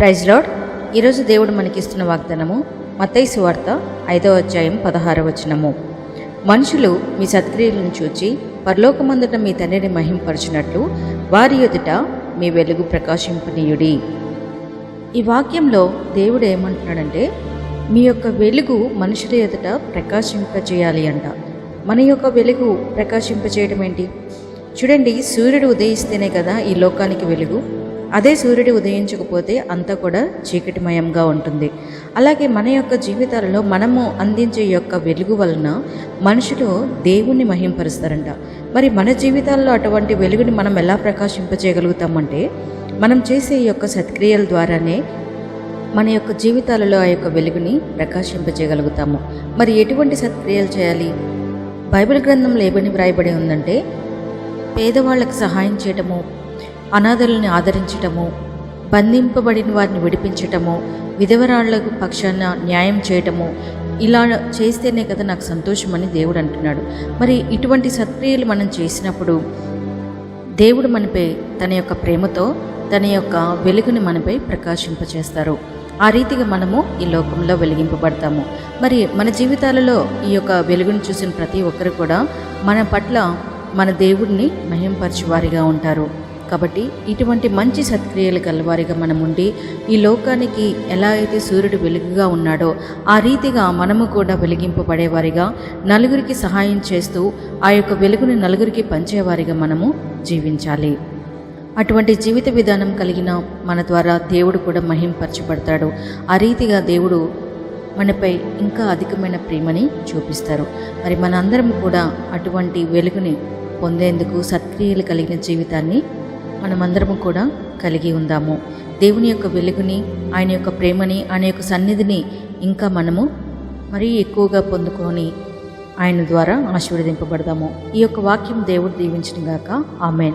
Praise lord ఈరోజు దేవుడు మనకిస్తున్న వాగ్దానము మతైసు వార్త ఐదవ అధ్యాయం పదహారవ వచనము. మనుషులు మీ సత్క్రియలను చూచి పరలోకమందుట మీ తండ్రిని మహింపరచినట్లు వారి ఎదుట మీ వెలుగు ప్రకాశింపనీయుడి. ఈ వాక్యంలో దేవుడు ఏమంటున్నాడంటే మీ యొక్క వెలుగు మనుషుల ఎదుట ప్రకాశింపజేయాలి అంట. మన యొక్క వెలుగు ప్రకాశింపజేయడం ఏంటి? చూడండి సూర్యుడు ఉదయిస్తేనే కదా ఈ లోకానికి వెలుగు అదే సూర్యుడు ఉదయించకపోతే అంతా కూడా చీకటిమయంగా ఉంటుంది. అలాగే మన యొక్క జీవితాలలో మనము అందించే యొక్క వెలుగు వలన మనుషులు దేవుణ్ణి మహింపరుస్తారంట. మరి మన జీవితాల్లో అటువంటి వెలుగుని మనం ఎలా ప్రకాశింపచేయగలుగుతామంటే మనం చేసే ఈ యొక్క సత్క్రియల ద్వారానే మన యొక్క జీవితాలలో ఆ యొక్క వెలుగుని ప్రకాశింపచేయగలుగుతాము. మరి ఎటువంటి సత్క్రియలు చేయాలి? బైబిల్ గ్రంథంలో ఏమని వ్రాయబడి ఉందంటే పేదవాళ్ళకి సహాయం చేయటము అనాథలను ఆదరించటము బంధింపబడిన వారిని విడిపించటము విధవరాళ్ళకు పక్షాన న్యాయం చేయటము ఇలా చేస్తేనే కదా నాకు సంతోషమని దేవుడు అంటున్నాడు. మరి ఇటువంటి సత్క్రియలు మనం చేసినప్పుడు దేవుడు మనపై తన యొక్క ప్రేమతో తన యొక్క వెలుగుని మనపై ప్రకాశింపచేస్తారు. ఆ రీతిగా మనము ఈ లోకంలో వెలిగింపబడతాము. మరి మన జీవితాలలో ఈ యొక్క వెలుగును చూసిన ప్రతి ఒక్కరు కూడా మన పట్ల మన దేవుడిని మహింపరచువారిగా ఉంటారు. కాబట్టి ఇటువంటి మంచి సత్క్రియలు గలవారిగా మనం ఉండి ఈ లోకానికి ఎలా అయితే సూర్యుడు వెలుగుగా ఉన్నాడో ఆ రీతిగా మనము కూడా వెలిగింపబడేవారిగా నలుగురికి సహాయం చేస్తూ ఆ యొక్క వెలుగుని నలుగురికి పంచేవారిగా మనము జీవించాలి. అటువంటి జీవిత విధానం కలిగిన మన ద్వారా దేవుడు కూడా మహింపరచబడతాడు. ఆ రీతిగా దేవుడు మనపై ఇంకా అధికమైన ప్రేమని చూపిస్తారు. మరి మనందరం కూడా అటువంటి వెలుగుని పొందేందుకు సత్క్రియలు కలిగిన జీవితాన్ని మనమందరము కూడా కలిగి ఉందాము. దేవుని యొక్క వెలుగుని ఆయన యొక్క ప్రేమని ఆయన యొక్క సన్నిధిని ఇంకా మనము మరీ ఎక్కువగా పొందుకొని ఆయన ద్వారా ఆశీర్వదింపబడదాము. ఈ యొక్క వాక్యం దేవుడు దీవించిన గాక. ఆమెన్.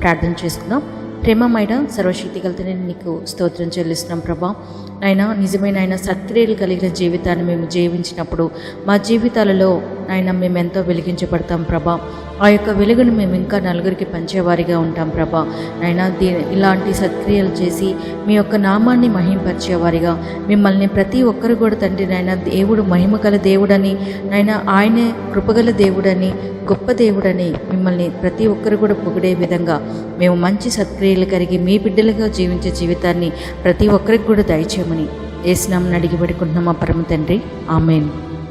ప్రార్థన చేసుకుందాం. ప్రేమమైన సర్వశక్తిగలతని నీకు స్తోత్రం చెల్లిస్తున్నాం ప్రభా. నాయన నిజమైన ఆయన సత్క్రియలు కలిగిన జీవితాన్ని మేము జీవించినప్పుడు మా జీవితాలలో ఆయన మేము ఎంతో వెలిగించబడతాం ప్రభా. ఆ యొక్క వెలుగును మేము ఇంకా నలుగురికి పంచేవారిగా ఉంటాం ప్రభా. నాయన దీ ఇలాంటి సత్క్రియలు చేసి మీ యొక్క నామాన్ని మహింపరిచేవారిగా మిమ్మల్ని ప్రతి ఒక్కరు కూడా తండ్రి నాయన దేవుడు మహిమ గల దేవుడని నాయన ఆయనే కృపగల దేవుడని గొప్ప దేవుడని మిమ్మల్ని ప్రతి ఒక్కరు కూడా పొగిడే విధంగా మేము మంచి సత్క్రియలు కలిగి మీ బిడ్డలుగా జీవించే జీవితాన్ని ప్రతి ఒక్కరికి కూడా దయచేయమని చేయమని ఏసునామని అడిగి పెడుకుంటున్నాం మా పరమ తండ్రి. ఆమెను.